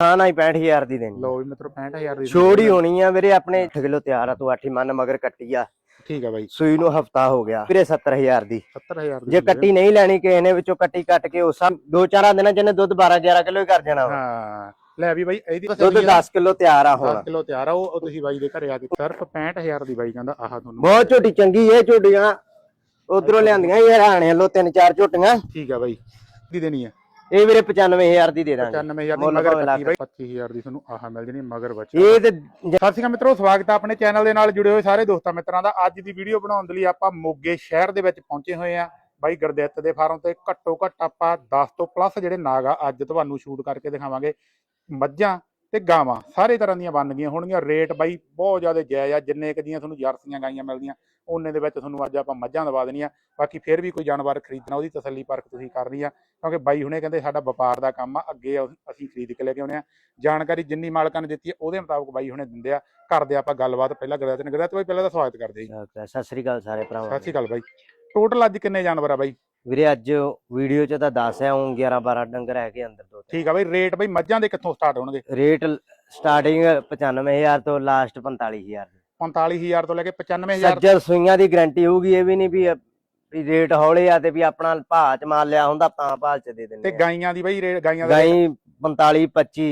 ਹਾਂ ਨਾ ਹੀ 65000 ਦੀ ਦੇਣੀ ਲਓ ਵੀ ਮਿੱਤਰੋ 65000 ਦੀ ਛੋੜ ਹੋਣੀ ਆ ਵੀਰੇ ਆਪਣੇ 8 ਕਿਲੋ ਤਿਆਰ ਆ ਤੂੰ 8 ਮਨ ਮਗਰ ਕੱਟੀ ਆ। ਠੀਕ ਆ ਬਾਈ। ਸੂਈ ਨੂੰ ਹਫਤਾ ਹੋ ਗਿਆ ਵੀਰੇ 70000 ਦੀ। 70000 ਦੀ ਜੇ ਕੱਟੀ ਨਹੀਂ ਲੈਣੀ ਕਿਸੇ ਨੇ ਵਿੱਚੋਂ ਕੱਟੀ ਕੱਟ ਕੇ ਉਸ ਦੋ ਚਾਰਾਂ ਦਿਨਾਂ ਚ ਇਹਨੇ ਦੁੱਧ 12 11 ਕਿਲੋ ਹੀ ਕਰ ਜਾਣਾ। ਹਾਂ। ਲੈ ਵੀ ਬਾਈ ਇਹਦੀ ਦੁੱਧ 10 ਕਿਲੋ ਤਿਆਰ ਆ 10 ਹੁਣ ਕਿਲੋ ਤਿਆਰ ਆ ਉਹ ਤੁਸੀਂ ਬਾਈ ਦੇ ਘਰੇ ਆ ਕੇ ਸਿਰਫ 65000 ਦੀ ਬਾਈ ਕਹਿੰਦਾ ਆਹ ਤੁਹਾਨੂੰ। ਬਹੁਤ ਝੋਟੀ ਚੰਗੀ ਇਹ ਝੋਟੀਆਂ। ਉਧਰੋਂ ਲਿਆਂਦੀਆਂ ਇਹ ਹਰਿਆਣੇ ਵੱਲੋਂ ਤਿੰਨ ਚਾਰ ਝੋਟੀਆਂ। ਠੀਕ ਆ ਬਾਈ ਦੀ ਦੇਣੀ ਆ। ਇਹ ਵੀਰੇ 95000 ਦੀ ਦੇ ਦਾਂਗੇ। 95000 ਦੀ ਮਗਰ। ਕੱਟੀ ਬਾਈ 25000 ਦੀ ਤੁਹਾਨੂੰ ਆਹ ਮਿਲ ਜਣੀ ਮਗਰ ਬੱਚਾ ਇਹ ਤੇ ਸਤਿ ਸ਼੍ਰੀ ਅਕਾਲ ਮਿੱਤਰੋ ਸਵਾਗਤ ਹੈ ਆਪਣੇ ਚੈਨਲ ਦੇ ਨਾਲ ਜੁੜੇ ਹੋਏ ਸਾਰੇ ਦੋਸਤਾਂ ਮਿੱਤਰਾਂ ਦਾ। ਅੱਜ ਦੀ ਵੀਡੀਓ ਬਣਾਉਣ ਦੇ ਲਈ ਆਪਾਂ ਮੋਗੇ ਸ਼ਹਿਰ ਦੇ ਵਿੱਚ ਪਹੁੰਚੇ ਹੋਏ ਆ ਬਾਈ ਗੁਰਦਿੱਤ ਦੇ ਫਾਰਮ ਤੇ ਘੱਟੋ ਘੱਟ ਆਪਾਂ 10 ਤੋਂ ਪਲੱਸ ਜਿਹੜੇ ਨਾਗ ਆ ਅੱਜ ਤੁਹਾਨੂੰ ਸ਼ੂਟ ਕਰਕੇ ਦਿਖਾਵਾਂਗੇ। ਮੱਝਾਂ ਤੇ ਗਾਵਾਂ ਸਾਰੇ ਤਰ੍ਹਾਂ ਦੀਆਂ ਬਣ ਗਈਆਂ ਹੋਣਗੀਆਂ। ਰੇਟ ਬਾਈ ਬਹੁਤ ਜ਼ਿਆਦਾ ਜਾਇਜ਼ ਆ ਜਿੰਨੇ ਕੁ ਦੀਆਂ ਤੁਹਾਨੂੰ ਜਰਸੀਆਂ ਗਾਈਆਂ ਮਿਲਦੀਆਂ ਉਹਨੇ ਦੇ ਵਿੱਚ ਤੁਹਾਨੂੰ ਅੱਜ ਆਪਾਂ ਮੱਝਾਂ ਦਵਾ ਦੇਣੀਆਂ। ਬਾਕੀ ਫਿਰ ਵੀ ਕੋਈ ਜਾਨਵਰ ਖਰੀਦਣਾ ਉਹਦੀ ਤਸੱਲੀ ਪਰਖ ਤੁਸੀਂ ਕਰਨੀ ਆ। ਕਿਉਂਕਿ ਬਾਈ ਹੁਣੇ ਕਹਿੰਦੇ ਸਾਡਾ ਵਪਾਰ ਦਾ ਕੰਮ ਆ ਅੱਗੇ ਅਸ- ਖਰੀਦ ਕੇ ਲੈ ਕੇ ਆਉਣੇ ਆ। ਜਾਣਕਾਰੀ ਜਿੰਨੀ ਮਾਲਕਾਂ ਨੇ ਦਿੱਤੀ ਹੈ ਉਹਦੇ ਮੁਤਾਬਕ ਬਾਈ ਹੁਣੇ ਦਿੰਦੇ ਆ। ਕਰਦੇ ਆਪਾਂ ਗੱਲਬਾਤ ਪਹਿਲਾਂ ਗੁਰਦਿੱਤ ਨੇ ਗੁਰਦਿੱਤ ਬਾਈ ਪਹਿਲਾਂ ਤਾਂ ਸਵਾਗਤ ਕਰਦੇ ਜੀ। ਸਤਿ ਸ੍ਰੀ ਅਕਾਲ ਸਾਰੇ ਸਤਿ ਭਰਾਵਾਂ ਸ਼੍ਰੀ ਅਕਾਲ ਬਾਈ। ਟੋਟਲ ਅੱਜ ਕਿੰਨੇ ਜਾਨਵਰ ਆ ਬਾਈ? ਵੀਰੇ ਅੱਜ ਵੀਡੀਓ ਚ ਤਾਂ 10 ਹੈ ਉਹ 11 12 ਡੰਗਰ ਹੈਗੇ ਅੰਦਰ ਦੋ ਠੀਕ ਆ ਬਾਈ ਰੇਟ ਬਾਈ ਮੱਝਾਂ ਦੇ ਕਿੱਥੋਂ ਸਟਾਰਟ ਹੋਣਗੇ? ਰੇਟ ਸਟਾਰਟਿੰਗ 95000 ਤੋਂ ਲਾਸਟ 45000 45000 ਤੋਂ ਲੈ ਕੇ 95000 ਸੱਜਰ ਸੂਈਆਂ ਦੀ ਗਾਰੰਟੀ ਹੋਊਗੀ ਇਹ ਵੀ ਨਹੀਂ ਵੀ ਵੀ ਰੇਟ ਹੌਲੇ ਆ ਤੇ ਵੀ ਆਪਣਾ ਭਾਅ ਚ ਮਾਲ ਲਿਆ ਹੁੰਦਾ ਤਾਂ ਭਾਅ ਚ ਦੇ ਤੇ ਦਿੰਦੇ ਆ। ਗਾਈਆਂ ਦੀ ਬਾਈ ਰੇਟ ਗਾਈਆਂ ਦਾ ਗਾਈ 45 25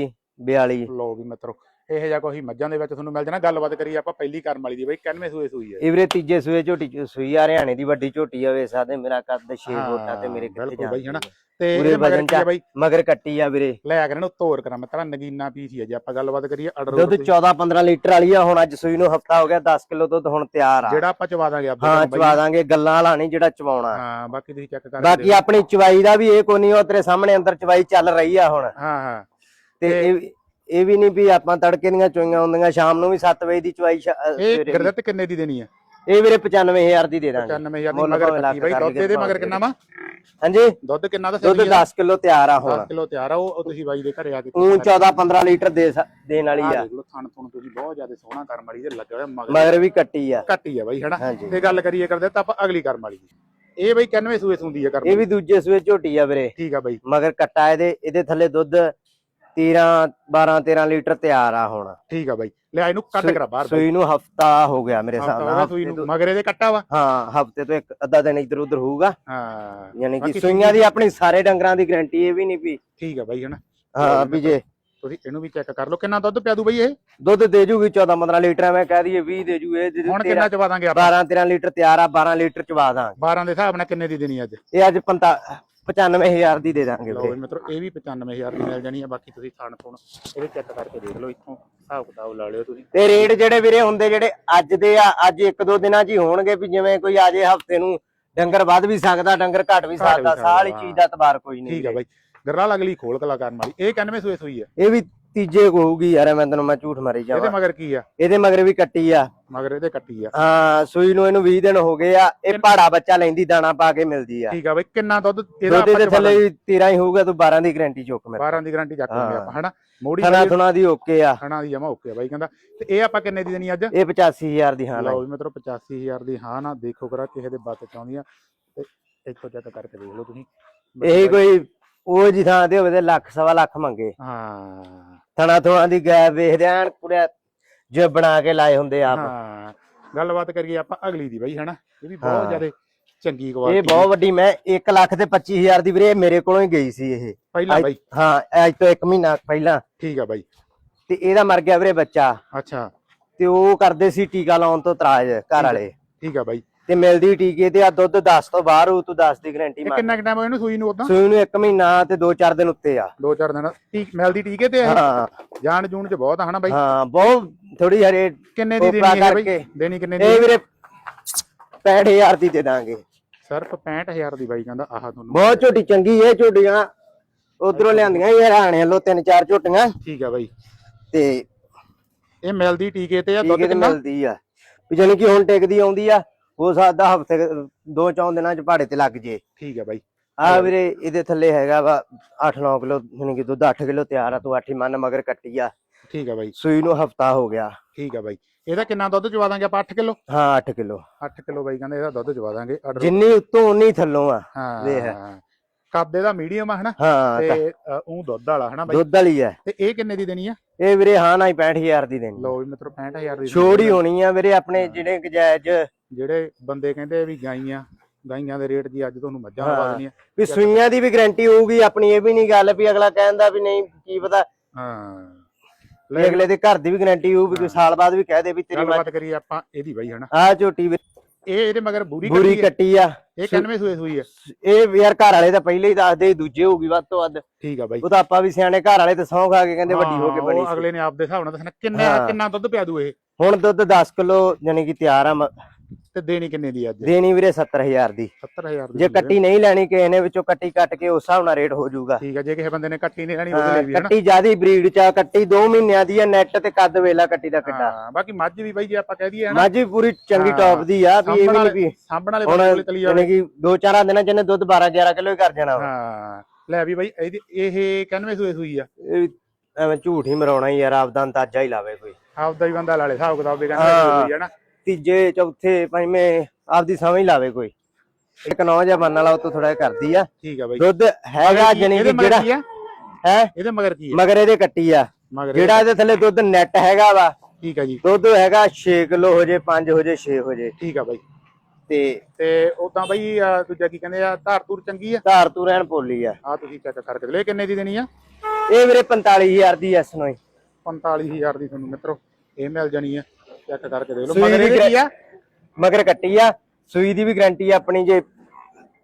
42 ਲੋ ਵੀ ਮਿੱਤਰੋ ਇਹੋ ਜਿਹਾ ਕੋਈ ਮੱਝਾਂ ਦੇ ਵਿੱਚ ਤੁਹਾਨੂੰ ਮਿਲ ਜਾਣਾ। ਗੱਲਬਾਤ ਕਰੀਏ ਆਪਾਂ ਪਹਿਲੀ ਕਰਮ ਵਾਲੀ ਦੀ ਬਾਈ 91 ਸੂਏ ਸੂਈ ਹੈ ਇਹ ਵੀਰੇ ਤੀਜੇ ਸੂਏ ਝੋਟੀ ਚ ਸੂਈ ਆ ਹਰਿਆਣੇ ਦੀ ਵੱਡੀ ਝੋਟੀ ਆ ਵੇ ਸਾਦੇ ਮੇਰਾ ਕੱਦ 6 ਹਾਂ, ਫੁੱਟ ਆ ਤੇ ਮੇਰੇ ਕਿੱਥੇ ਬਿਲਕੁਲ ਬਾਈ, ਹਨਾ? ਆ। ਤੇ ਪੂਰੇ ਵਜ਼ਨ ਆ ਚ ਬਾਈ ਮਗਰ ਕੱਟੀ ਆ ਵੀਰੇ। ਲੈ ਕੇ ਇਹਨੂੰ ਤੋਰ ਕਰਾਂ ਮਿੱਤਰਾ ਨਗੀਨਾ ਪੀਸ ਹੀ ਜੇ ਆਪਾਂ ਗੱਲਬਾਤ ਕਰੀਏ ਆਰਡਰ ਦੁੱਧ 14 15 ਲੀਟਰ ਵਾਲੀ ਆ ਹੁਣ ਅੱਜ ਸੂਈ ਨੂੰ ਹਫਤਾ ਹੋ ਗਿਆ 10 ਕਿਲੋ ਦੁੱਧ ਹੁਣ ਤਿਆਰ ਆ। ਜਿਹੜਾ ਆਪਾਂ ਚਵਾ ਦਾਂਗੇ ਆਪਦੇ ਹਾਂ। ਚਵਾ ਦਾਂਗੇ ਗੱਲਾਂ ਵਾਲਾ ਨਹੀਂ ਜਿਹੜਾ ਚਵਾਉਣਾ। ਹਾਂ ਬਾਕੀ ਤੁਸੀਂ ਚੈੱਕ ਕਰਕੇ ਬਾਕੀ। ਆਪਣੀ ਚਵਾਈ ਦਾ ਵੀ ਇਹ ਕੋਈ ਨਹੀਂ ਉਹ ਤੇਰੇ ਸਾਹਮਣੇ ਅੰਦਰ ਚਵਾਈ ਚੱਲ ਰਹੀ ਆ ਹੁਣ। ਹਾਂ ਹਾਂ। ਤੇ ਤੇ- ਇਹ ਵੀ ਨਹੀਂ ਵੀ ਆਪਾਂ ਤੜਕੇ ਦੀਆਂ ਚੋਈਆਂ ਹੁੰਦੀਆਂ ਸ਼ਾਮ ਨੂੰ ਵੀ 7 ਵਜੇ ਦੀ ਅ, ਇਹ ਦੀ। ਗਰਦਤ ਕਿੰਨੇ ਦੀ ਦੇਣੀ ਹੈ ਇਹ ਵੀਰੇ 95000 ਦੀ ਦੇ ਦਾਂਗੇ। 95000 ਦੀ ਮਗਰ ਕੱਟੀ ਬਾਈ ਦੁੱਧ ਭਾਵੇਂ ਮਗਰ ਕਿੰਨਾ ਵਾ? ਹਾਂਜੀ? ਦੁੱਧ ਕਿੰਨਾ ਦਾ ਦੁੱਧ 10 ਕਿਲੋ ਤਿਆਰ ਆ 10 ਹੁਣ ਕਿਲੋ ਤਿਆਰ ਆ ਉਹ ਤੁਸੀਂ ਬਾਈ ਦੇ ਘਰੇ ਆ ਕੇ ਉਹ 14 15 ਲੀਟਰ ਦੇ ਦੇਣ ਵਾਲੀ ਆ। ਦੇਖ ਲਓ ਥਣ ਥਣ ਤੁਸੀਂ ਬਹੁਤ ਜ਼ਿਆਦਾ ਸੋਹਣਾ ਕਰਮ ਵਾਲੀ ਦੇ ਲੱਗਾ ਹੋਇਆ ਮਗਰ। ਮਗਰ ਵੀ ਕੱਟੀ ਆ। ਹੀ ਆ ਬਾਈ ਹਨਾ? ਤੇ ਗੱਲ ਕਰੀਏ ਕਰਦੇ ਤਾਂ ਆਪਾਂ ਅਗਲੀ ਕਰਮ ਵਾਲੀ ਦੀ। ਇਹ ਬਾਈ 91 ਸੂਏ ਸੁੰਦੀ ਆ ਕਰਮ ਇਹ ਵੀ ਦੂਜੇ ਸੂਏ ਝੋਟੀ ਆ ਵੀਰੇ। ਠੀਕ ਆ ਬਾਈ। ਮਗਰ ਕੱਟਾ ਇਹਦੇ ਇਹਦੇ ਥੱਲੇ ਦੁੱਧ 13 12 13 ਲੀਟਰ ਤਿਆਰ ਆ ਹੁਣ। ਠੀਕ ਆ ਬਾਈ। ਲੈ ਇਹਨੂੰ ਸੂਈ- ਕਰਾ ਬਾਹਰ ਸੂਈ ਨੂੰ ਹਫਤਾ ਹੋ ਗਿਆ ਮੇਰੇ ਹਿਸਾਬ ਗਿਆ ਸੂਈ ਨਾਲ। ਨੂੰ ਮਗਰ ਇਹਦੇ ਕੱਟਾ ਵਾ। ਹਾਂ ਹਫ਼ਤੇ ਤੋਂ ਇੱਕ ਅੱਧਾ ਦਿਨ ਇੱਧਰ ਉੱਧਰ ਹੋਊਗਾ। ਹਾਂ। ਯਾਨੀ ਕਿ ਸੂਈਆਂ ਦੀ ਆਪਣੀ ਸਾਰੇ ਡੰਗਰਾਂ ਦੀ ਗਾਰੰਟੀ ਇਹ ਵੀ ਨਹੀਂ ਵੀ ਠੀਕ ਆ ਬਾਈ ਹਨਾ? ਹਾਂ ਵੀ ਜੇ ਤੁਸੀਂ ਇਹਨੂੰ ਵੀ ਚੈੱਕ ਕਰ ਲਓ। ਕਿੰਨਾ ਦੁੱਧ ਪਿਆ ਦੂ ਬਾਈ ਇਹ? ਦੁੱਧ ਦੇ ਜੂਗੀ 14 15 ਲੀਟਰ ਮੈਂ ਕਹਿ ਦਈਏ 20 ਦੇ ਜੂ ਇਹ ਹੁਣ 13 ਕਿੰਨਾ ਚਵਾ ਦਾਂਗੇ ਆਪਾਂ? 12 13 ਲੀਟਰ ਤਿਆਰ ਆ 12 ਲੀਟਰ ਚਵਾ ਦਾਂਗੇ। 12 ਦੇ ਹਿਸਾਬ ਨਾਲ ਕਿੰਨੇ ਦੀ ਦੇਣੀ ਅੱਜ? ਇਹ ਅੱਜ 95000 ਦੀ ਦੇ ਦਾਂਗੇ ਲਓ ਵੀਰੇ ਵੀ ਮਿੱਤਰੋ ਇਹ ਵੀ 95000 ਦੀ ਮਿਲ ਜਾਣੀ ਆ ਬਾਕੀ ਤੁਸੀਂ ਥਣ ਥੁਣ ਇਹਦੇ ਚੈੱਕ ਕਰਕੇ ਦੇਖ ਲਓ ਇੱਥੋਂ ਹਿਸਾਬ ਕਿਤਾਬ ਲਾ ਲਿਓ ਤੁਸੀਂ। ਤੇ ਰੇਟ ਜਿਹੜੇ ਵੀਰੇ ਹੁੰਦੇ ਜਿਹੜੇ ਅੱਜ ਦੇ ਆ ਅੱਜ ਇੱਕ ਦੋ ਦਿਨਾਂ 'ਚ ਹੀ ਹੋਣਗੇ ਵੀ ਜਿਵੇਂ ਕੋਈ ਆ ਜੇ ਹਫ਼ਤੇ ਨੂੰ ਡੰਗਰ ਵੱਧ ਵੀ ਸਕਦਾ ਡੰਗਰ ਘਟ ਵੀ ਵੀ ਸਕਦਾ ਸਕਦਾ, ਚੀਜ਼ ਦਾ ਤਬਾਰ ਕੋਈ ਨਹੀਂ ਠੀਕ ਆ ਬਾਈ। ਗਰਲਾ ਅਗਲੀ ਖੋਲ ਕਲਾਕਾਰ ਵਾਲੀ ਇਹ 91 ਸੂਏ ਸੂਈ ਆ? ਇਹ ਵੀ ਤੀਜੇ ਕੋ ਹੋਊਗੀ ਯਾਰ ਮੈਂ ਤੈਨੂੰ ਮੈਂ ਝੂਠ ਮਾਰੀ ਇਹਦੇ ਜਾਵਾਂ ਮਗਰ ਕੀ ਆ? ਇਹਦੇ ਮਗਰ ਵੀ ਕੱਟੀ ਆ। ਮਗਰ ਇਹਦੇ ਕੱਟੀ ਆ। ਹਾਂ ਸੂਈ ਨੂੰ ਇਹਨੂੰ 20 ਦਿਨ ਹੋ ਗਏ ਆ ਇਹ ਪਹਾੜਾ ਬੱਚਾ ਲੈਂਦੀ ਦਾਣਾ ਪਾ ਕੇ ਮਿਲਦੀ ਆ। ਠੀਕ ਆ ਬਾਈ ਕਿੰਨਾ ਦੁੱਧ ਇਹਦਾ ਦੁੱਧ ਆਪਾਂ ਦੇ ਚਵਾ ਥੱਲੇ ਵੀ 13 ਹੀ ਹੋਊਗਾ ਤੂੰ 12 ਦੀ ਗਾਰੰਟੀ ਚੁੱਕ ਮੇਰੇ 12 ਦੀ ਗਾਰੰਟੀ ਚੱਕ ਹਾਂ। ਆਪਾਂ ਹਨਾ? ਮੋੜੀ ਥਣਾ ਥੁਣਾ ਦੀ ਓਕੇ ਆ। ਹਣਾ ਦੀ ਜਮਾ ਓਕੇ ਆ ਬਾਈ ਕਹਿੰਦਾ। ਤੇ ਇਹ ਆਪਾਂ ਕਿੰਨੇ ਦੀ ਦੇਣੀ ਅੱਜ? ਇਹ 85000 ਦੀ ਹਾਂ ਲਓ ਵੀ ਮਤਲਬ 85000 ਦੀ ਹਾਂ ਨਾ। ਦੇਖੋ ਕਰਾ ਕਿਸੇ ਦੇ ਬੱਤ ਚਾਉਂਦੀ ਆ। ਤੇ ਇੱਥੋਂ ਚੈੱਕ ਕਰਕੇ ਦੇਖ ਲਓ ਤੁਸੀਂ। ਇਹ ਕੋਈ ਉਹ ਜੀ ਥਾਂ ਤੇ ਹੋਵੇ ਤੇ ਲੱਖ ਸਵਾ ਲੱਖ ਮੰਗੇ। ਹਾਂ। ਥਣਾ ਥੁਣਾ ਦੀ ਗੈਪ ਵੇਖਦੇ ਆਂ ਪੂਰਾ ਜੇ ਬਣਾ ਕੇ ਲਾਏ ਹੁੰਦੇ ਆਪ। ਹਾਂ ਗੱਲਬਾਤ ਕਰੀਏ ਆਪਾਂ ਅਗਲੀ ਦੀ ਬਾਈ ਹਨਾ? ਇਹ ਵੀ ਬਹੁਤ। ਜ਼ਿਆਦਾ ਚੰਗੀ ਇਹ ਕੁਆਲਿਟੀ ਬਹੁਤ ਵੱਡੀ ਮੈਂ 1 ਲੱਖ ਤੇ 25000 ਦੀ ਵੀਰੇ ਇਹ ਮੇਰੇ ਕੋਲੋਂ ਹੀ ਗਈ ਸੀ ਇਹ। ਪਹਿਲਾਂ ਬਾਈ? ਹਾਂ ਅੱਜ ਤੋਂ 1 ਮਹੀਨਾ ਪਹਿਲਾਂ। ਠੀਕ ਆ ਬਾਈ। ਤੇ ਇਹਦਾ ਮਰ ਗਿਆ ਵੀਰੇ ਬੱਚਾ। ਅੱਛਾ। ਤੇ ਉਹ ਕਰਦੇ ਸੀ ਟੀਕਾ ਲਾਉਣ ਤੋਂ ਤਰਾਜ ਘਰ ਵਾਲੇ। ਠੀਕ ਆ ਬਾਈ। ਤੇ ਮਿਲਦੀ ਟੀਕੇ ਤੇ ਆ ਦੁੱਧ 10 ਤੋਂ ਬਾਹਰ ਹੋ ਤੂੰ 10 ਦੀ ਗਾਰੰਟੀ ਇਹ ਮੰਨ ਕਿੰਨਾ ਟਾਈਮ ਹੋਇਆ ਇਹਨੂੰ ਸੂਈ ਨੂੰ ਉਦਾਂ? ਸੂਈ ਨੂੰ 1 ਮਹੀਨਾ ਤੇ 2-4 ਦਿਨ ਉੱਤੇ ਆ। ਦੋ ਚਾਰ ਦਿਨ। ਟੀਕ ਮਿਲਦੀ ਟੀਕੇ ਤੇ ਇਹ? ਹਾਂ। ਜਾਨ ਜੂਨ ਚ ਬਹੁਤ ਆ ਹਨਾ ਬਾਈ? ਹਾਂ ਬਹੁਤ ਥੋੜੀ ਹਰੇ ਕਿੰਨੇ ਦੀ ਦੇਣੀ ਹੈ ਬਾਈ? ਕਰਕੇ। ਦੇਣੀ ਕਿੰਨੇ ਦੀ? ਇਹ ਵੀਰੇ 65000 ਦੀ ਦੇ ਦਾਂਗੇ। ਸਿਰਫ 65000 ਦੀ ਬਾਈ ਕਹਿੰਦਾ ਆਹ ਤੁਹਾਨੂੰ। ਬਹੁਤ ਝੋਟੀ ਚੰਗੀ ਇਹ ਝੋਟੀਆਂ ਉਧਰੋਂ ਲਿਆਂਦੀਆਂ ਇਹ ਹਰਿਆਣੇ ਵੱਲੋਂ ਤਿੰਨ ਚਾਰ ਝੋਟੀਆਂ। ਠੀਕ ਆ ਬਾਈ। ਤੇ ਇਹ ਮਿਲਦੀ ਟੀਕੇ ਤੇ ਆ ਦੁੱਧ ਟੀਕੇ ਤੇ ਕਿੰਨਾ? ਮਿਲਦੀ ਆ। ਵੀ ਜਾਣੀ ਕਿ ਹੁਣ ਟਿਕਦੀ ਆਉਂਦੀ ਆ ਹੋ ਸਕਦਾ ਹਫ਼ਤੇ ਦੋ ਚੌਂ ਦਿਨਾਂ ਚ ਪਹਾੜੇ ਤੇ ਲੱਗ ਜੇ। ਠੀਕ ਆ ਬਾਈ। ਆ ਵੀਰੇ ਇਹਦੇ ਥੱਲੇ ਹੈਗਾ ਵਾ 8-9 ਕਿਲੋ ਯਾਨੀ ਕਿ ਦੁੱਧ 8 ਕਿਲੋ ਤਿਆਰ ਆ ਤੂੰ 8 ਹੀ ਮੰਨ ਮਗਰ ਕੱਟੀ ਆ। ਠੀਕ ਆ ਬਾਈ। ਸੂਈ ਨੂੰ ਹਫਤਾ ਹੋ ਗਿਆ। ਠੀਕ ਆ ਬਾਈ। ਇਹਦਾ ਕਿੰਨਾ ਦੁੱਧ ਚਵਾ ਦਾਂਗੇ ਆਪਾਂ 8 ਕਿਲੋ? ਹਾਂ 8 ਕਿਲੋ। 8 ਕਿਲੋ ਬਾਈ ਕਹਿੰਦੇ ਇਹਦਾ ਦੁੱਧ ਚਵਾ ਦਾਂਗੇ ਜਿੰਨੀ ਉੱਤੋਂ ਉਨੀ ਥੱਲੋਂ ਆ। ਹਾਂ। ਵੇਖ। ਕੱਦ ਦਾ ਮੀਡੀਅਮ ਆ ਹਨਾ? ਹਾਂ ਤਾਂ ਉਹ ਦੁੱਧ ਵਾਲਾ ਹਨਾ ਬਾਈ? ਦੁੱਧ ਵਾਲੀ ਆ। ਤੇ ਇਹ ਕਿੰਨੇ ਦੀ ਦੇਣੀ ਆ? ਇਹ ਵੀਰੇ ਹਾਂ ਨਾ ਹੀ 65000 ਦੀ ਦੇਣੀ ਲਓ ਵੀ ਮਿੱਤਰੋ 65000 ਦੀ ਛੋੜ ਹੀ। ਹੋਣੀ ਆ ਵੀਰੇ ਆਪਣੇ ਜਿਹੜੇ ਗਜਾਇਜ ਜਿਹੜੇ ਬੰਦੇ ਕਹਿੰਦੇ ਵੀ ਗਾਈਆਂ ਗਾਈਆਂ ਦੇ ਰੇਟ ਜੀ ਅੱਜ ਤੁਹਾਨੂੰ ਮੱਝਾਂ। ਲਵਾ ਦੇਣੀਆਂ ਵੀ ਸੂਈਆਂ ਦੀ ਵੀ ਗਾਰੰਟੀ ਹੋਊਗੀ ਆਪਣੀ ਇਹ ਵੀ ਨਹੀਂ ਗੱਲ ਵੀ ਅਗਲਾ ਕਹਿੰਦਾ ਵੀ ਨਹੀਂ ਕੀ ਪਤਾ। ਹਾਂ। ਵੀ ਅਗਲੇ ਦੇ ਘਰ ਦੀ ਵੀ ਗਾਰੰਟੀ ਹੋਊ ਵੀ ਕੋਈ ਸਾਲ ਬਾਅਦ ਵੀ ਕਹਿ ਦੇ ਵੀ ਤੇਰੀ ਮੱਝ ਕਰੀਏ ਆਪਾਂ ਇਹਦੀ ਬਾਈ ਹਨਾ? ਆ ਝੋਟੀ ਇਹ ਇਹਦੇ ਮਗਰ ਬੂਰੀ ਬੁਰੀ ਕੱਟੀ ਆ। ਇਹ 91 ਸੂਏ ਸੂਈ ਆ? ਇਹ ਯਾਰ ਘਰ ਵਾਲੇ ਤਾਂ ਪਹਿਲੇ ਹੀ ਦੱਸਦੇ ਦੂਜੇ ਹੋਊਗੀ ਵੱਧ ਤੋਂ ਵੱਧ। ਠੀਕ ਆ ਬਾਈ। ਉਹ ਤਾਂ ਆਪਾਂ ਵੀ ਸਿਆਣੇ ਘਰ ਵਾਲੇ ਤੇ ਸੌਂ ਖਾ ਕੇ ਕਹਿੰਦੇ ਵੱਡੀ ਹੋ ਕੇ ਬਣੀ ਸੀ। ਅਗਲੇ ਨੇ ਆਪਦੇ ਹਿਸਾਬ ਨਾਲ ਦੱਸਣਾ ਕਿੰਨਾ। ਕਿੰਨਾ ਦੁੱਧ ਪਿਆ ਦੂ ਇਹ? ਹੁਣ ਦੁੱਧ 10 ਕਿਲੋ ਯਾਨੀ ਕਿ ਤਿਆਰ ਆ ਤੇ ਦੇਣੀ ਕਿੰਨੇ ਦੀ ਅੱਜ? ਦੇਣੀ ਵੀਰੇ 70000 ਦੀ। 70000 ਦੀ ਜੇ ਹੋਈ। ਕੱਟੀ ਨਹੀਂ ਲੈਣੀ ਕਿਸੇ ਨੇ ਵਿੱਚੋਂ ਕੱਟੀ ਕੱਟ ਕੇ ਉਸ ਹਿਸਾਬ ਨਾਲ ਰੇਟ ਹੋ ਜਾਊਗਾ। ਠੀਕ ਆ ਜੇ ਕਿਸੇ ਬੰਦੇ ਨੇ ਕੱਟੀ ਨਹੀਂ ਲੈਣੀ ਉਹਦੇ ਹਾਂ, ਲਈ ਵੀ ਕੱਟੀ ਜਿਆਦੀ ਬਰੀਡ ਚ ਕੱਟੀ 2 ਮਹੀਨਿਆਂ ਦੀ ਆ ਨੈਟ ਤੇ ਕੱਦ ਵੇਲਾ ਕੱਟੀ ਦਾ ਕਿੱਡਾ। ਹਾਂ ਬਾਕੀ ਮੱਝ ਵੀ ਬਾਈ ਜੇ ਆਪਾਂ ਕਹਿ ਦਈਏ ਮੱਝ ਵੀ ਪੂਰੀ ਚੰਗੀ ਹਾਂ, ਟੌਪ ਦੀ ਆ ਵੀ ਇਹ ਵੀ ਵੀ ਸਾਂਭਣ ਵਾਲੇ ਬੰਦੇ ਕੋਲੇ ਚਲੀ ਜਾਵੇ। ਯਾਨੀ ਕਿ ਦੋ ਚਾਰਾਂ ਦਿਨਾਂ ਚ ਇਹਨੇ ਦੁੱਧ 12 11 ਕਿਲੋ ਹੀ ਕਰ ਜਾਣਾ ਵਾ। ਹਾਂ ਲੈ ਵੀ ਬਾਈ ਇਹ 91 ਸੂਏ ਸੂਈ ਆ। ਇਹ ਵੀ ਐਵੇਂ ਝੂਠ ਹੀ ਮਰਾਉਣਾ ਹੀ ਯਾਰ ਆਪਦਾ ਅੰਦਾਜ਼ਾ ਹੀ ਲਾਵੇ ਕੋਈ। ਆਪਦਾ ਹੀ ਬੰਦਾ ਲਾਲੇ ਹਿਸਾਬ ਕਿਤਾਬ ਹਾਂ। ਕਹਿੰਦੇ ਆ ਨਾ। ਤੀਜੇ ਚੌਥੇ ਪੰਜਵੇਂ ਆਪਦੀ ਸਮਝ ਲਾਵੇ ਕੋਈ। ਇੱਕ ਨੌ ਜਾਂ ਮੰਨ ਵਾਲਾ ਉਹ ਤੋਂ ਥੋੜਾ ਕਰਦੀ ਆ। ਠੀਕ ਆ ਬਾਈ। ਦੁੱਧ ਹੈਗਾ ਜਣੀ ਕਿ ਜਿਹੜਾ ਹੈ? ਇਹਦੇ ਮਗਰ ਕੀ ਆ? ਮਗਰ ਇਹਦੇ ਕੱਟੀ ਆ। ਜਿਹੜਾ ਇਹਦੇ ਥੱਲੇ ਦੁੱਧ ਨੈਟ ਹੈਗਾ ਵਾ। ਠੀਕ ਆ ਜੀ। ਦੁੱਧ ਹੈਗਾ 6 ਕਿਲੋ ਹੋ ਜੇ 5 ਹੋ ਜੇ 6 ਹੋ ਜੇ। ਠੀਕ ਆ ਬਾਈ। ਤੇ ਤੇ ਉਦਾਂ ਬਾਈ ਦੂਜਾ ਕੀ ਕਹਿੰਦੇ ਆ? ਧਾਰ ਧੂਰ ਚੰਗੀ ਆ? ਧਾਰ ਰਹਿਣ ਪੋਲੀ ਆ। ਆ ਤੁਸੀਂ ਚੈੱਕ ਕਰਕੇ ਲੈ ਕਿੰਨੇ ਦੀ ਦੇਣੀ ਆ? ਇਹ ਵੀਰੇ 45000 ਦੀ ਐਸ ਨੂੰ 45000 ਦੀ ਤੁਹਾਨੂੰ ਮਿੱਤਰੋ ਇਹ ਮਿਲ ਜਾਣੀ ਆ। ਚੈੱਕ ਕਰਕੇ ਦੇਖ ਲਓ। ਸੂਈ ਮਗਰ ਦੀ ਇਹਦੇ ਕੀ ਆ? ਮਗਰ ਕੱਟੀ ਆ। ਸੂਈ ਦੀ ਵੀ ਗਾਰੰਟੀ ਆਪਣੀ ਜੇ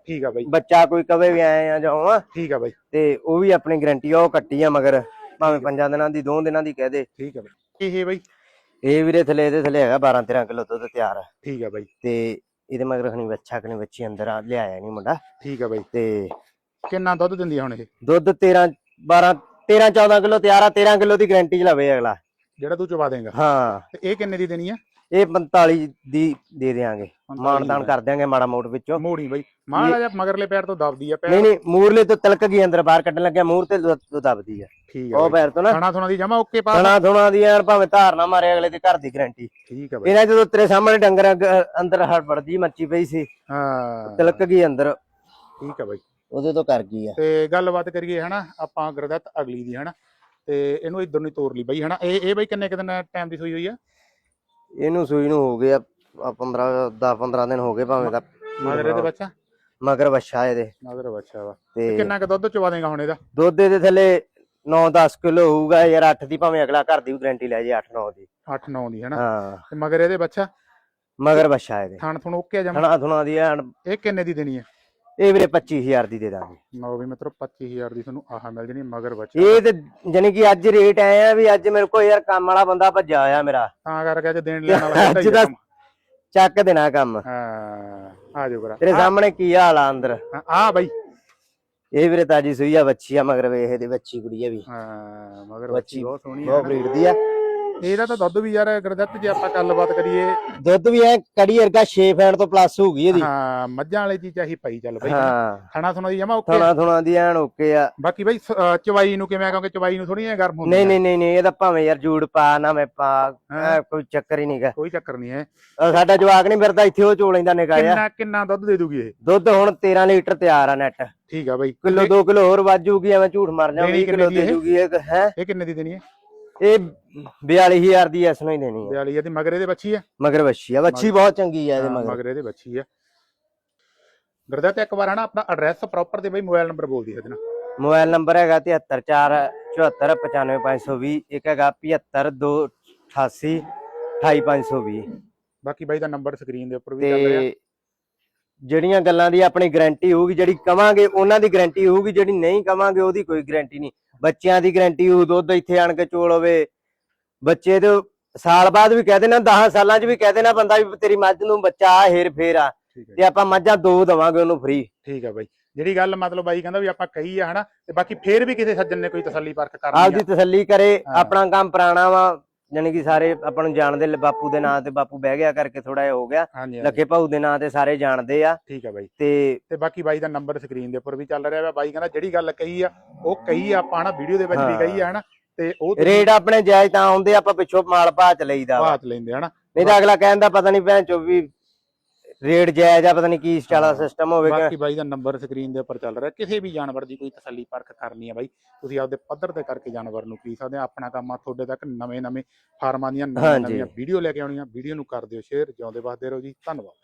ਠੀਕ ਆ ਬਾਈ। ਬੱਚਾ ਕੋਈ ਕਵੇ ਵੀ ਆਏ ਆ ਜਾਓ ਆ। ਠੀਕ ਆ ਬਾਈ। ਤੇ ਉਹ ਵੀ ਆਪਣੀ ਗਾਰੰਟੀ ਆ ਉਹ ਕੱਟੀ ਆ ਮਗਰ। ਭਾਵੇਂ ਪੰਜਾਂ ਦਿਨਾਂ ਦੀ ਦੋ ਦਿਨਾਂ ਦੀ ਕਹਿ ਦੇ। ਠੀਕ ਆ ਬਾਈ। ਇਹ ਬਾਈ? ਇਹ ਵੀਰੇ ਥੱਲੇ ਇਹਦੇ ਥੱਲੇ ਹੈਗਾ 12 13 ਕਿਲੋ ਦੁੱਧ ਤਿਆਰ। ਆ ਠੀਕ ਆ ਬਾਈ। ਤੇ ਇਹਦੇ ਮਗਰ ਖਣੀ ਬੱਚਾ ਖਣੀ ਬੱਚੀ ਅੰਦਰ ਆ ਲਿਆਇਆ ਨਹੀਂ ਮੁੰਡਾ। ਠੀਕ ਆ ਬਾਈ। ਤੇ ਕਿੰਨਾ ਦੁੱਧ ਦਿੰਦੀ ਆ ਹੁਣ ਇਹ? ਦੁੱਧ 13 12 13 14 ਕਿਲੋ ਤਿਆਰ ਆ 13 ਕਿਲੋ ਦੀ ਗਾਰੰਟੀ ਚ ਲਵੇ ਅਗਲਾ। ਜਿਹੜਾ ਤੂੰ ਚਵਾ ਦੇਂਗਾ। ਹਾਂ। ਤੇ ਇਹ ਕਿੰਨੇ ਦੀ ਦੇਣੀ ਆ? ਇਹ 45 ਦੀ ਦੇ ਦੇਾਂਗੇ ਮਾਨਤਾਨ ਕਰ ਦਿਆਂਗੇ ਮਾੜਾ ਮੋਟ ਵਿੱਚੋਂ। ਮੋੜੀ ਬਾਈ। ਮਾੜਾ ਜਿਹਾ ਮਗਰਲੇ ਪੈਰ ਤੋਂ ਦਬਦੀ ਆ ਨਹੀਂ ਪੈਰ। ਨਹੀਂ ਮੂਰਲੇ ਤੋਂ ਤਲਕ ਗਈ ਅੰਦਰ ਬਾਹਰ ਕੱਢਣ ਲੱਗਿਆ ਮੂਰ ਤੇ ਦੱਬਦੀ ਆ। ਠੀਕ ਆ ਉਹ ਪੈਰ ਤੋਂ ਨਾ। ਖਾਣਾ ਥੋਣਾ ਦੀ ਜਮਾ ਓਕੇ ਪਾ ਥਣਾ ਥੁਣਾ ਦੀ ਯਾਰ ਭਾਵੇਂ ਧਾਰ ਨਾ ਮਾਰੇ ਅਗਲੇ ਦੇ ਘਰ ਦੀ ਗਾਰੰਟੀ ਠੀਕ ਆ ਬਾਈ। ਇਹਨਾਂ ਜਦੋਂ ਤੇਰੇ ਸਾਹਮਣੇ ਡੰਗਰ ਅੰਦਰ ਹੜਬੜਦੀ ਮੱਚੀ ਪਈ ਸੀ। ਹਾਂ। ਤਲਕ ਗਈ ਅੰਦਰ। ਠੀਕ ਆ ਬਾਈ। ਉਹਦੇ ਤੋਂ ਕਰ ਗਈ ਆ। ਤੇ ਗੱਲਬਾਤ ਕਰੀਏ ਹਨਾ ਆਪਾਂ ਗੁਰਦੱਤ ਅਗਲੀ ਦੀ ਹਨਾ। ਤੇ ਇਹਨੂੰ ਇਧਰ ਨੂੰ ਹੀ ਤੋਰ ਲਈ ਬਾਈ ਹਨਾ? ਇਹ ਇਹ ਬਾਈ ਕਿੰਨੇ ਕੁ ਦਿਨ ਟਾਈਮ ਦੀ ਸੂਈ ਹੋਈ ਆ? ਇਹਨੂੰ ਸੂਈ ਨੂੰ ਹੋ ਗਿਆ 15 10 15 ਦਿਨ ਹੋ ਗਏ ਭਾਵੇਂ ਤਾਂ। ਮਗਰ ਇਹਦੇ ਬੱਚਾ? ਮਗਰ ਬੱਛਾ ਇਹਦੇ। ਮਗਰ ਬੱਚਾ ਵਾ। ਤੇ ਕਿੰਨਾ ਕੁ ਦੁੱਧ ਚਵਾ ਦੇਗਾ ਹੁਣ ਇਹਦਾ? ਦੁੱਧ ਦੇ ਥੱਲੇ 9-10 ਕਿਲੋ ਹੋਊਗਾ ਯਾਰ 8 ਦੀ ਭਾਵੇਂ ਅਗਲਾ ਘਰ ਦੀ ਵੀ ਗਾਰੰਟੀ ਲੈ ਜੇ 8-9 ਦੀ। 8 9 ਦੀ ਹਨਾ? ਹਾਂ। ਤੇ ਮਗਰ ਇਹਦੇ ਬੱਚਾ? ਮਗਰ ਬੱਛਾ ਇਹਦੇ। ਥਣ ਥਣ ਓਕੇ ਜਮਾ ਥਣਾ ਥੁਣਾ ਦੀ ਐਨ ਇਹ ਕਿੰਨੇ ਦੀ ਦੇਣੀ ਆ? ਇਹ ਵੀਰੇ 25000 ਦੀ ਦੇ ਦਾਂਗੇ। ਲਓ ਵੀ ਮਿੱਤਰੋ 25000 ਦੀ ਤੁਹਾਨੂੰ ਆਹ ਮਿਲ ਜਣੀ ਮਗਰ ਬੱਚਾ। ਇਹ ਤੇ ਜਾਨੀ ਕਿ ਅੱਜ ਰੇਟ ਆਏ ਆ ਵੀ ਅੱਜ ਮੇਰੇ ਕੋਲ ਯਾਰ ਕੰਮ ਵਾਲਾ ਬੰਦਾ ਭੱਜਾ ਆਇਆ ਮੇਰਾ। ਤਾਂ ਕਰਕੇ ਅੱਜ ਦੇਣ ਲੈਣ ਵਾਲਾ ਅੱਜ ਦਾ। ਚੱਕ ਦੇਣਾ ਕੰਮ। ਹਾਂ ਆ ਜਾਓ ਕਰਾ ਤੇਰੇ ਸਾਹਮਣੇ ਕੀ ਹਾਲ ਆ ਅੰਦਰ? ਆ ਬਾਈ। ਇਹ ਵੀਰੇ ਤਾਜੀ ਸੂਈ ਆ ਬੱਚੀ ਆ ਮਗਰ ਵੇਖ ਇਹਦੀ ਬੱਚੀ ਕੁੜੀ ਆ ਵੀ। ਹਾਂ ਮਗਰ ਬੱਚੀ ਬਹੁਤ ਸੋਹਣੀ ਬਹੁਤ ਬਰੀਡ ਦੀ ਆ। ਇਹਦਾ ਤਾਂ ਦੁੱਧ ਵੀ ਯਾਰ ਗੁਰਦੱਤ ਜੇ ਆਪਾਂ ਗੱਲਬਾਤ ਕਰੀਏ। ਦੁੱਧ ਵੀ ਐ ਕੜੀ ਵਰਗਾ 6 ਫੈਨ ਤੋਂ ਪਲੱਸ ਹੋਊਗੀ ਇਹਦੀ। ਹਾਂ ਮੱਝਾਂ ਵਾਲੀ ਚੀਜ਼ ਚਾਹੀ ਪਈ ਚੱਲ ਬਾਈ। ਹਾਂ। ਖਾਣਾ ਸੁਣਾ ਦੀ ਜਮਾ ਓਕੇ ਥਣਾ ਥੁਣਾ ਦੀ ਐਨ ਓਕੇ ਆ। ਬਾਕੀ ਬਾਈ ਚਵਾਈ ਨੂੰ ਕਿਵੇਂ ਕਿਉਂਕਿ ਚਵਾਈ ਨੂੰ ਥੋੜੀ ਗਰਮ ਹੁੰਦੀ ਨਹੀਂ। ਨਹੀਂ ਨਹੀਂ ਨਹੀਂ ਇਹਦਾ ਭਾਵੇਂ ਯਾਰ ਜੂੜ ਪਾ ਨਾ ਮੈਂ ਪਾ ਐ ਕੋਈ ਚੱਕਰ ਹੀ ਨਹੀਂਗਾ। ਕੋਈ ਚੱਕਰ ਨਹੀਂ ਹੈ। ਸਾਡਾ ਜਵਾਕ ਨਹੀਂ ਫਿਰਦਾ ਇੱਥੇ ਉਹ ਚੋ ਲੈਂਦਾ ਨਿਕਾ ਕਿੰਨਾ ਕਿੰਨਾ ਦੁੱਧ ਦੇ ਦੂਗੀ ਇਹ? ਦੁੱਧ ਹੁਣ 13 ਲੀਟਰ ਤਿਆਰ ਆ ਨੈਟ ਠੀਕ ਆ ਬਾਈ। ਕਿਲੋ 2 ਕਿਲੋ ਹੋਰ ਵੱਧ ਜੂਗੀ ਐਵੇਂ ਝੂਠ ਮਾਰ ਜਾ ਦੇਣੀ 20 ਕਿਲੋ ਦੀ ਦੇ ਇਹ? ਜੂਗੀ ਇਹ ਹੈ? ਇਹ ਕਿੰਨੇ ਦੀ ਦੇਣੀ ਹੈ? ਇਹ 42000 ਦੀ ਐਸ ਨੂੰ ਹੀ ਦੇਣੀ ਹੈ। 42 ਇਹਦੀ ਮਗਰ ਇਹਦੇ ਬੱਚੀ ਆ ਮਗਰ ਵੱਛੀ ਆ ਵੱਛੀ ਬਹੁਤ ਚੰਗੀ ਆ ਇਹਦੇ ਹਾਂ, ਮਗਰ। ਮਗਰ ਇਹਦੇ ਬੱਚੀ ਆ ਗੁਰਦੱਤ ਇੱਕ ਵਾਰ ਹਨਾ ਆਪਣਾ ਐਡਰੈਸ ਪ੍ਰੋਪਰ ਤੇ ਬਾਈ ਮੋਬਾਈਲ ਨੰਬਰ ਬੋਲ ਦੀ ਇਹਦੇ ਮੋਬਾਈਲ ਨੰਬਰ ਹੈਗਾ 7347495520 ਇੱਕ ਹੈਗਾ 75288 28520 ਬਾਕੀ ਬਾਈ ਦਾ ਨੰਬਰ ਸਕਰੀਨ ਦੇ ਉੱਪਰ ਵੀ ਚੱਲ ਰਿਹਾ। ਤੇ ਜਿਹੜੀਆਂ ਗੱਲਾਂ ਦੀ ਆਪਣੀ ਗਾਰੰਟੀ ਹੋਊਗੀ ਜਿਹੜੀ ਕਵਾਂਗੇ ਉਹਨਾਂ ਦੀ ਗਾਰੰਟੀ ਹੋਊਗੀ ਜਿਹੜੀ ਨਹੀਂ ਕਵਾਂਗੇ ਉਹਦੀ ਕੋਈ ਗਾਰੰਟੀ ਨਹੀਂ। ਬੱਚਿਆਂ ਦੀ ਗਾਰੰਟੀ ਹੋਊ ਦੁੱਧ ਇੱਥੇ ਆਣ ਕੇ ਚੋਲ ਹੋਵੇ। ਬੱਚੇ ਤੇ ਸਾਲ ਬਾਅਦ ਵੀ ਕਹਿ ਦੇਣਾ 10 ਸਾਲਾਂ 'ਚ ਵੀ ਕਹਿ ਦੇਣਾ ਬੰਦਾ ਵੀ ਤੇਰੀ ਮੱਝ ਨੂੰ ਬੱਚਾ ਆ ਹੇਰ ਫੇਰ ਆ। ਹੈ ਤੇ ਆਪਾਂ ਮੱਝਾਂ ਦੋ ਦਵਾਂਗੇ ਉਹਨੂੰ ਫ੍ਰੀ ਠੀਕ ਹੈ ਬਾਈ। ਜਿਹੜੀ ਗੱਲ ਮਤਲਬ ਬਾਈ ਕਹਿੰਦਾ ਵੀ ਆਪਾਂ ਕਹੀ ਆ ਹਨਾ ਤੇ ਬਾਕੀ ਫੇਰ ਵੀ ਕਿਸੇ ਸੱਜਣ ਨੇ ਕੋਈ ਤਸੱਲੀ ਪਰਖ ਕਰਨੀ ਆਪਦੀ ਆ। ਤਸੱਲੀ ਕਰੇ ਹਾਂ। ਆਪਣਾ ਕੰਮ ਪੁਰਾਣਾ ਵਾ ਜਾਣੀ ਕਿ ਸਾਰੇ ਆਪਾਂ ਨੂੰ ਜਾਣਦੇ ਲ- ਬਾਪੂ ਦੇ ਨਾਂ ਤੇ ਬਾਪੂ ਬਹਿ ਗਿਆ ਕਰਕੇ ਥੋੜਾ ਜਿਹਾ ਹੋ ਗਿਆ। ਹਾਂਜੀ ਹਾਂਜੀ, ਲੱਖੇ ਭਾਊ ਦੇ ਨਾਂ ਤੇ ਸਾਰੇ ਜਾਣਦੇ ਆ। ਠੀਕ ਹੈ ਬਾਈ। ਤੇ ਤੇ ਬਾਕੀ ਬਾਈ ਦਾ ਨੰਬਰ ਸਕਰੀਨ ਦੇ ਉੱਪਰ ਵੀ ਚੱਲ ਰਿਹਾ ਵਾ। ਬਾਈ ਕਹਿੰਦਾ ਜਿਹੜੀ ਗੱਲ ਕਹੀ ਆ ਉਹ ਕਹੀ ਆ ਆਪਾਂ ਨਾ ਵੀਡੀਓ ਦੇ ਵਿੱਚ ਵੀ ਹਾਂ। ਕਹੀ ਆ ਹਨਾ। ਤੇ ਉਹ ਰੇਟ ਆਪਣੇ ਜਾਇਜ਼ ਤਾਂ ਆਉਂਦੇ ਆਪਾਂ ਪਿੱਛੋਂ ਮਾਲ ਭਾਅ ਚ ਲਈਦਾ ਵਾ। ਬਾਤ ਲੈਂਦੇ ਹਨਾ। ਨਹੀਂ ਤਾਂ ਅਗਲਾ ਕਹਿੰਦਾ ਪਤਾ ਨਹੀਂ ਭੈਣ ਚੋ ਵੀ ਰੇਟ ਜਾਇਜ਼ ਆ ਪਤਾ ਨਹੀਂ ਕੀ ਹਾਂ। ਸਿਸਟਮ ਹੋਵੇਗਾ। ਬਾਕੀ ਬਾਈ ਦਾ ਨੰਬਰ ਸਕਰੀਨ ਦੇ ਉੱਪਰ ਚੱਲ ਰਿਹਾ। ਕਿਸੇ ਵੀ ਜਾਨਵਰ ਦੀ ਕੋਈ ਤਸੱਲੀ ਪਰਖ ਕਰਨੀ ਹੈ ਬਾਈ। ਤੁਸੀਂ ਆਪਦੇ ਪੱਧਰ ਤੇ ਕਰਕੇ ਜਾਨਵਰ ਨੂੰ ਖਰੀਦ ਸਕਦੇ ਆ। ਆਪਣਾ ਕੰਮ ਆ ਤੁਹਾਡੇ ਤੱਕ ਨਵੇਂ ਨਵੇਂ ਫਾਰਮਾਂ ਦੀਆਂ। ਨਵੀਆਂ ਵੀਡੀਓ ਲੈ ਕੇ ਆਉਣੀਆਂ। ਵੀਡੀਓ ਨੂੰ ਕਰ ਦਿਓ ਸ਼ੇਅਰ ਜਿਉਂਦੇ ਵਸਦੇ ਰਹੋ ਜੀ। ਧੰਨਵਾਦ।